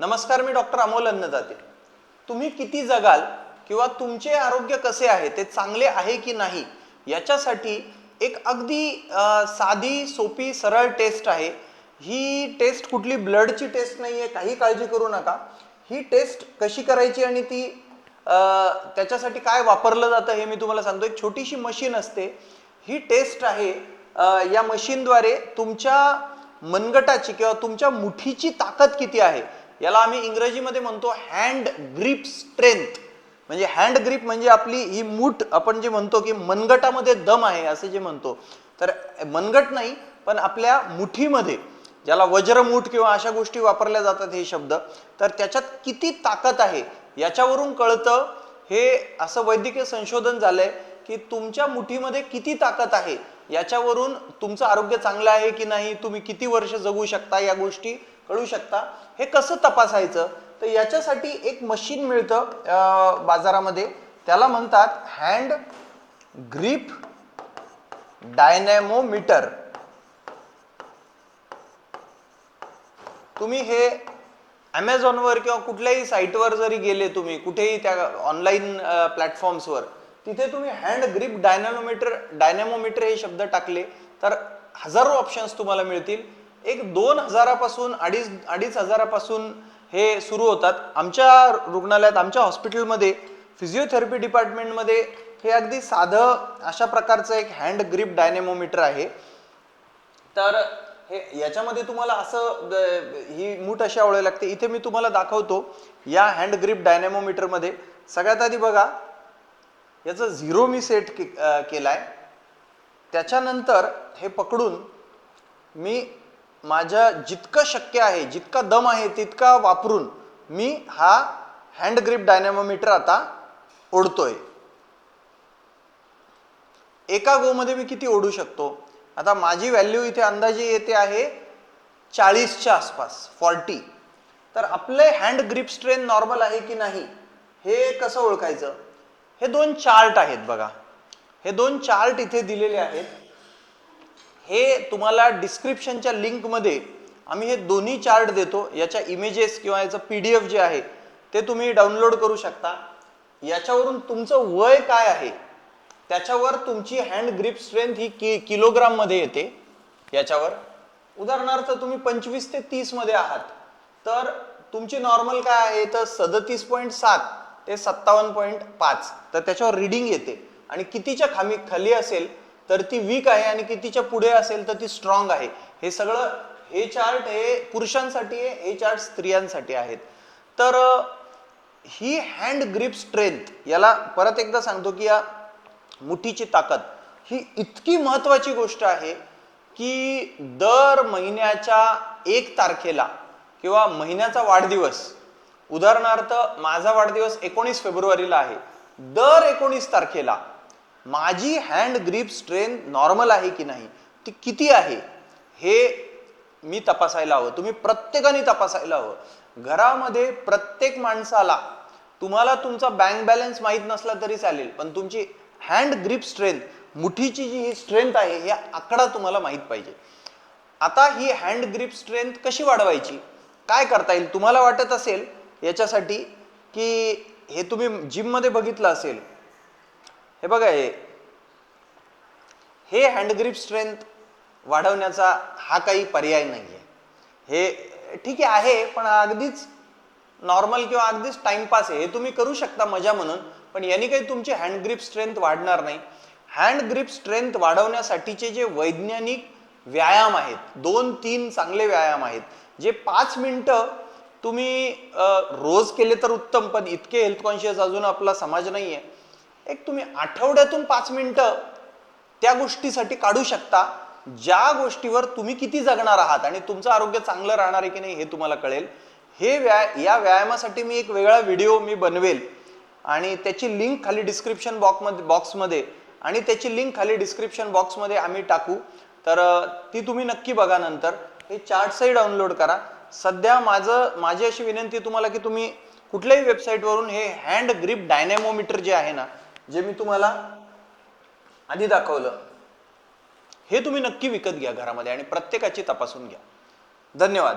नमस्कार मी डॉक्टर अमोल अन्नदाते. तुम्ही किती जगाल किंवा तुमचे आरोग्य कसे आहे ते चांगले आहे की नाही याच्यासाठी एक अगदी साधी सोपी सरळ टेस्ट आहे. ही टेस्ट कुठली ब्लडची टेस्ट नाही आहे काही काळजी करू नका. ही टेस्ट कशी करायची आणि ती त्याच्यासाठी काय वापरलं जातं हे मी तुम्हाला सांगतो एक छोटीशी मशीन असते. ही टेस्ट आहे या मशीनद्वारे तुमच्या मनगटाची किंवा तुमच्या मुठीची ताकद किती आहे याला आम्ही इंग्रजीमध्ये म्हणतो हँड ग्रीप स्ट्रेंथ म्हणजे हँड ग्रीप म्हणजे आपली ही मूठ आपण जे म्हणतो की मनगटामध्ये दम आहे असे जे म्हणतो. तर मनगट नाही पण आपल्या मुठीमध्ये ज्याला वज्रमूठ किंवा अशा गोष्टी वापरल्या जातात हे शब्द तर त्याच्यात किती ताकद आहे याच्यावरून कळतं. हे असं वैद्यकीय संशोधन झालंय की तुमच्या मुठीमध्ये किती ताकद आहे याच्यावरून तुमचं आरोग्य चांगलं आहे की नाही तुम्ही किती वर्ष जगू शकता या गोष्टी कळू शकता. हे कसं तपासायचं? तर याच्यासाठी एक मशीन मिळतं बाजारामध्ये. त्याला म्हणतात हँड ग्रीप डायनॅमोमीटर. तुम्ही हे ॲमेझॉनवर किंवा कुठल्याही साईटवर जरी गेले तुम्ही कुठेही त्या ऑनलाईन प्लॅटफॉर्म्सवर तिथे तुम्ही हँड ग्रिप डायनॅमोमीटर डायनॅमोमीटर हे शब्द टाकले तर हजारो ऑप्शन्स तुम्हाला मिळतील. एक दोन हजारापासून अडीच अडीच हजारापासून हे सुरू होतात. आमच्या रुग्णालयात आमच्या हॉस्पिटलमध्ये फिजिओथेरपी डिपार्टमेंटमध्ये हे अगदी साधं अशा प्रकारचं एक हँड ग्रिप डायनेमोमीटर आहे. तर हे याच्यामध्ये तुम्हाला असं द- ही मूठ अशी आवडावी लागते. इथे मी तुम्हाला दाखवतो या हँड ग्रिप डायनेमोमीटरमध्ये सगळ्यात आधी बघा याचं झिरो मी सेट के अं, केलाय. त्याच्यानंतर हे पकडून मी माझ्या जितकं शक्य आहे जितका दम आहे तितका वापरून मी हा हँड ग्रीप डायनॅमोमीटर आता ओढतोय. एका गोमध्ये मी किती ओढू शकतो? आता माझी व्हॅल्यू इथे अंदाजे येते आहे चाळीसच्या आसपास फॉर्टी तर आपले हँड ग्रीप स्ट्रेन नॉर्मल आहे की नाही हे कसं ओळखायचं? हे दोन चार्ट आहेत बघा. हे दोन चार्ट इथे दिलेले आहेत. हे तुम्हाला डिस्क्रिप्शनच्या लिंकमध्ये आम्ही हे दोन्ही चार्ट देतो. याच्या इमेजेस किंवा याचं पी डी एफ जे आहे ते तुम्ही डाउनलोड करू शकता. याच्यावरून तुमचं वय काय आहे त्याच्यावर तुमची हँड ग्रीप स्ट्रेंथ ही कि किलोग्राममध्ये येते. याच्यावर. उदाहरणार्थ तुम्ही पंचवीस ते तीसमध्ये आहात. तर तुमची नॉर्मल काय आहे तर सदतीस पॉईंट सात. ते सत्तावन्न पॉईंट पाच. तर त्याच्यावर रिडिंग येते. आणि कितीच्या खामी खाली असेल तर ती वीक आहे आणि कितीच्या पुढे असेल तर ती स्ट्रॉंग आहे. हे सगळं हे चार्ट हे पुरुषांसाठी आहे हे चार्ट स्त्रियांसाठी आहेत. तर ही हँड ग्रीप स्ट्रेंथ याला परत एकदा सांगतो की या मुठीची ताकद ही इतकी महत्वाची गोष्ट आहे की दर महिन्याच्या एक तारखेला किंवा महिन्याचा वाढदिवस उदाहरणार्थ माझा वाढदिवस एकोणीस फेब्रुवारीला आहे. दर एकोणीस तारखेला माझी हँड ग्रीप स्ट्रेंथ नॉर्मल आहे की नाही ती किती आहे हे मी तपासायला हवं. तुम्ही प्रत्येकाने तपासायला हवं. घरामध्ये प्रत्येक माणसाला तुम्हाला तुमचा बँक बॅलन्स माहीत नसला तरी चालेल पण तुमची हँड ग्रीप स्ट्रेंथ मुठीची जी ही स्ट्रेंथ आहे हे आकडा तुम्हाला माहीत पाहिजे. आता ही हँड ग्रीप स्ट्रेंथ कशी वाढवायची? काय करता येईल? तुम्हाला वाटत असेल याच्यासाठी की हे तुम्ही जिममध्ये बघितलं असेल. हे बघा हे. हे हँडग्रीप स्ट्रेंथ वाढवण्याचा हा काही पर्याय नाही आहे हे ठीक आहे आहे पण अगदीच नॉर्मल किंवा अगदीच टाइमपास आहे. हे तुम्ही करू शकता मजा म्हणून पण यांनी काही तुमची हँड ग्रीप स्ट्रेंथ वाढणार नाही. हँड ग्रीप स्ट्रेंथ वाढवण्यासाठीचे जे वैज्ञानिक व्यायाम आहेत दोन तीन चांगले व्यायाम आहेत जे पाच मिनटं तुम्ही रोज केले तर उत्तम पण इतके हेल्थ कॉन्शियस अजून आपला समाज नाही आहे एक तुम्ही आठवड्यातून पाच मिनटं त्या गोष्टीसाठी काढू शकता ज्या गोष्टीवर तुम्ही किती जगणार आहात आणि तुमचं आरोग्य चांगलं राहणार आहे की नाही हे तुम्हाला कळेल. हे व्या या व्यायामासाठी मी एक वेगळा व्हिडिओ मी बनवेल. आणि त्याची लिंक खाली डिस्क्रिप्शन बॉक्समध्ये बॉक्समध्ये आणि त्याची लिंक खाली डिस्क्रिप्शन बॉक्समध्ये आम्ही टाकू. तर ती तुम्ही नक्की बघा नंतर. हे चार्ट्सही डाउनलोड करा. सध्या माझं माझी अशी विनंती तुम्हाला की तुम्ही कुठल्याही वेबसाईटवरून हे हँड ग्रीप डायनॅमोमीटर जे आहे ना जे मी तुम्हाला आधी दाखवलं हे तुम्ही नक्की विकत घ्या घरामध्ये आणि प्रत्येकाची तपासून घ्या. धन्यवाद.